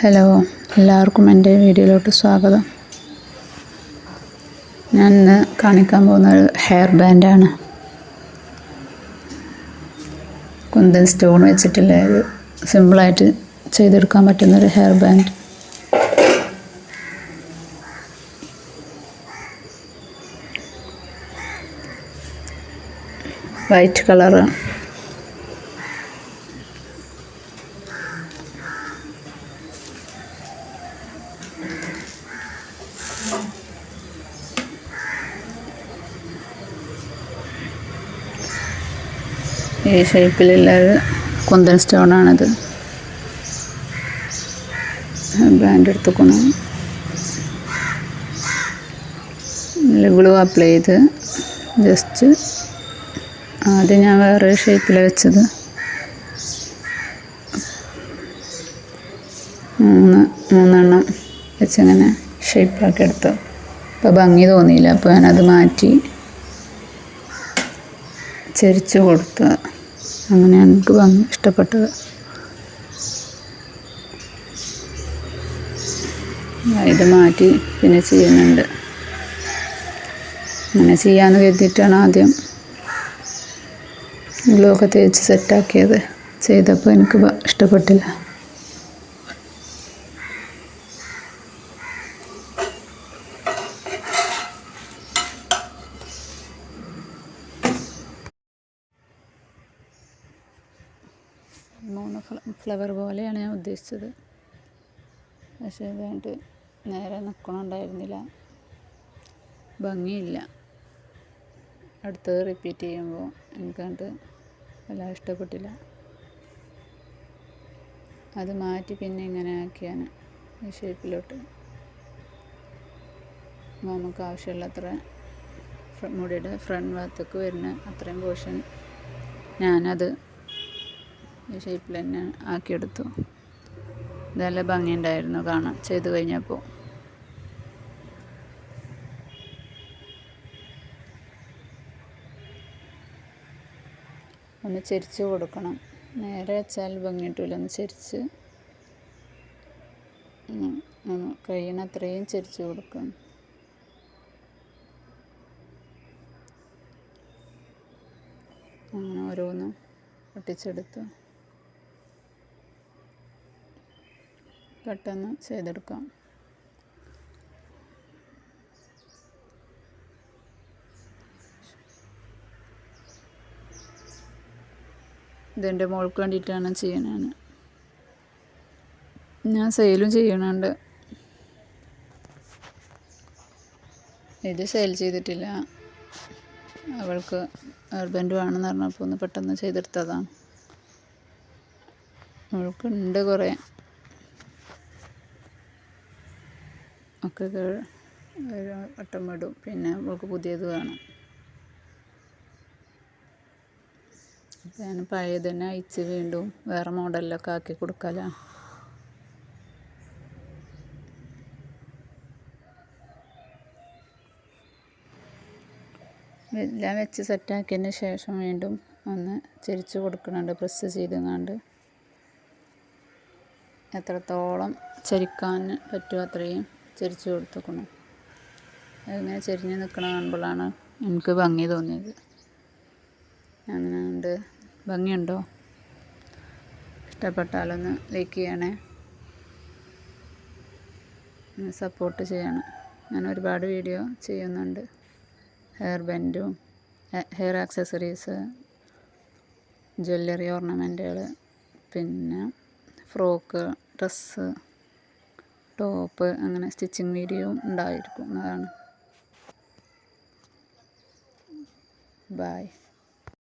Hello എല്ലാവർക്കും എന്റെ വീഡിയോയിലോട്ട് സ്വാഗതം. ഞാൻ ഇന്ന് കാണിക്കാൻ പോകുന്ന ഒരു ഹെയർ ബാൻഡാണ്. കുന്തൻ സ്റ്റോൺ വെച്ചിട്ടുള്ള ഒരു സിമ്പിളായിട്ട് ചെയ്തെടുക്കാൻ പറ്റുന്നൊരു ഹെയർ ബാൻഡ്. White colour. ഈ ഷേപ്പിലുള്ള ഒരു കുന്തൻ സ്റ്റോണാണിത്. ബ്രാൻഡ് എടുത്തുക്കണം. ഗ്ലൂ അപ്ലൈ ചെയ്ത് ജസ്റ്റ് ആദ്യം ഞാൻ വേറെ ഷേപ്പിലാണ് വെച്ചത് മൂന്ന് മൂന്നെണ്ണം വെച്ചങ്ങനെ ഷേപ്പാക്കി എടുത്തു. അപ്പോൾ ഭംഗി തോന്നിയില്ല അപ്പോൾ ഞാനത് മാറ്റി ചെരിച്ചു കൊടുത്ത അങ്ങനെയാണ് എനിക്ക് ഭംഗി ഇഷ്ടപ്പെട്ടത്. ഇത് മാറ്റി പിന്നെ ചെയ്യുന്നുണ്ട്. അങ്ങനെ ചെയ്യാമെന്ന് കരുതിയിട്ടാണ് ആദ്യം ഗ്ലൂ ഒക്കെ തേച്ച് സെറ്റാക്കിയത് ചെയ്തപ്പോൾ എനിക്ക് ഇഷ്ടപ്പെട്ടില്ല. മൂന്ന് ഫ്ലവർ പോലെയാണ് ഞാൻ ഉദ്ദേശിച്ചത്. പക്ഷേ ഇത് കണ്ടിട്ട് നേരെ നിൽക്കണുണ്ടായിരുന്നില്ല ഭംഗിയില്ല. അടുത്തത് റിപ്പീറ്റ് ചെയ്യുമ്പോൾ എനിക്ക് കണ്ടിട്ട് വല്ലാതെ ഇഷ്ടപ്പെട്ടില്ല. അത് മാറ്റി പിന്നെ ഇങ്ങനെ ആക്കിയാണ് ഈ ഷേപ്പിലോട്ട് നമുക്ക് ആവശ്യമുള്ളത്ര മുടിയുടെ ഫ്രണ്ട് ഭാഗത്തേക്ക് വരുന്ന അത്രയും പോർഷൻ ഞാനത് ഈ ഷേപ്പിൽ തന്നെ ആക്കിയെടുത്തു. നല്ല ഭംഗിയുണ്ടായിരുന്നു കാണാൻ ചെയ്ത് കഴിഞ്ഞപ്പോൾ. ഒന്ന് ചെരിച്ച് കൊടുക്കണം. നേരെ വെച്ചാൽ ഭംഗി കിട്ടില്ല ഒന്ന് ചെരിച്ച് കഴിയണത്രയും ചെരിച്ച് കൊടുക്കണം അങ്ങനെ ഓരോന്നും ഒട്ടിച്ചെടുത്ത് പെട്ടെന്ന് ചെയ്തെടുക്കാം. ഇതെന്റെ മോൾക്ക് വേണ്ടിയിട്ടാണ് ചെയ്യണേ ഞാൻ സെയിലും ചെയ്യണുണ്ട്. ഇത് സെയിൽ ചെയ്തിട്ടില്ല. അവൾക്ക് ഹസ്ബൻഡ് വേണമെന്ന് പറഞ്ഞപ്പോൾ ഒന്ന് പെട്ടെന്ന് ചെയ്തെടുത്തതാണ്. അവൾക്കുണ്ട് കുറേ. ഒക്കെ ഒരു വട്ടം വിടും. പിന്നെ നമുക്ക് പുതിയത് വേണം. അപ്പോൾ ഞാൻ പഴയത് തന്നെ അയച്ച് വീണ്ടും വേറെ മോഡലിലൊക്കെ ആക്കി കൊടുക്കല. എല്ലാം വെച്ച് സെറ്റാക്കിയതിന് ശേഷം വീണ്ടും ഒന്ന് ചിരിച്ച് കൊടുക്കുന്നുണ്ട്. പ്രസ് ചെയ്തങ്ങാണ്ട്. എത്രത്തോളം ചരിക്കാൻ പറ്റുമോ അത്രയും. ചരിച്ച് കൊടുത്തേക്കണം. അതിങ്ങനെ ചെരിഞ്ഞ് നിൽക്കണ കാണുമ്പോഴാണ് എനിക്ക് ഭംഗി തോന്നിയത്. അങ്ങനെ ഉണ്ട് ഭംഗിയുണ്ടോ? ഇഷ്ടപ്പെട്ടാലൊന്ന് ലൈക്ക് ചെയ്യണേ. സപ്പോർട്ട് ചെയ്യണം. ഞാൻ ഒരുപാട് വീഡിയോ ചെയ്യുന്നുണ്ട്. ഹെയർ ബെൻഡും ഹെയർ ആക്സസറീസ് ജ്വല്ലറി ഓർണമെന്റുകൾ പിന്നെ ഫ്രോക്ക് ഡ്രസ്സ് ടോപ്പ് അങ്ങനെ സ്റ്റിച്ചിങ് വീഡിയോ ഉണ്ടായിരിക്കും അതാണ്. ബായ്